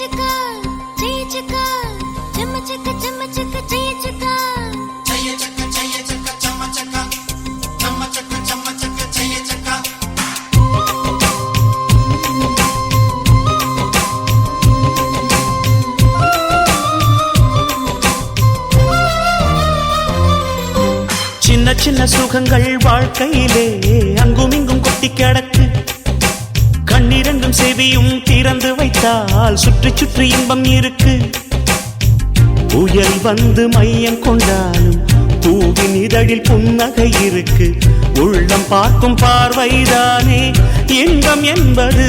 ஜெயிச்சுக்கா ஜெயிச்சுக்கா செம்ம செக்க செம்ம செக்க ஜெயிச்சுக்கா சின்ன சின்ன சுகங்கள் வாழ்க்கையிலே அங்கும் இங்கும் கொட்டி கிடக்கு. கண்ணிரண்டும் செவியும் திறந்து வைத்தால் சுற்றி சுற்றி இன்பம் இருக்கு. புயல் வந்து மையம் கொண்டாலும் பூவின் இதழில் புன்னகை இருக்கு. உள்ளம் பார்க்கும் பார்வைதானே இன்பம் என்பது.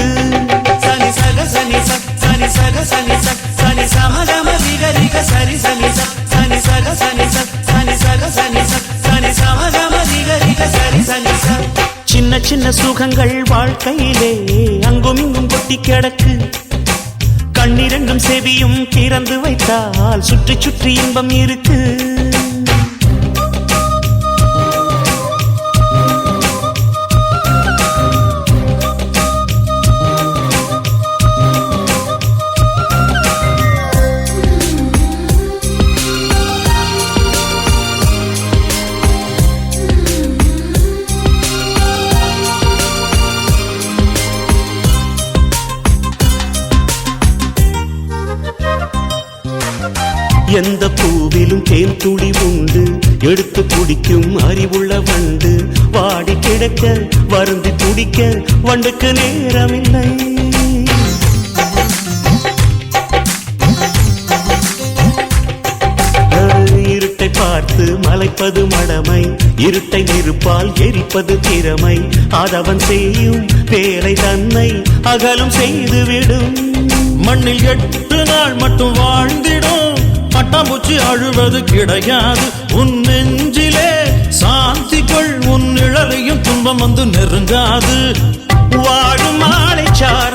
சனி சக சனி சனி சக சனி சனி சமதம விகரிக சரி சனி சனி சக சனி சனி சக சனி சனி சமதம விகரிக சரி சனி ச. சின்ன சின்ன சுகங்கள் வாழ்க்கையிலே அங்கும் இங்கும் கொட்டி கிடக்கு. கண்ணிரண்டும் செவியும் திறந்து வைத்தால் சுற்றி சுற்றி இன்பம் இருக்கு. எந்த பூவிலும் தேன் துளி உண்டு. எடுத்து குடிக்கும் அறிவுள்ள வண்டு. வாடி கிடக்க வருந்தி துடிக்க வண்டுக்கு நேரமில்லை. இருட்டை பார்த்து மலைப்பது மடமை. இருட்டை நெருப்பால் எரிப்பது திறமை. அதவன் செய்யும் வேலை தன்னை அகலும் செய்துவிடும். மண்ணில் எட்டு நாள் மட்டும் வாழ்ந்திடும். பட்டாம்பூச்சி அழுவது கிடையாது. உன் நெஞ்சிலே சாந்தி கொள் உன் நிழலையும் துன்பம் வந்து நெருங்காது. வாழும் மாலை சார்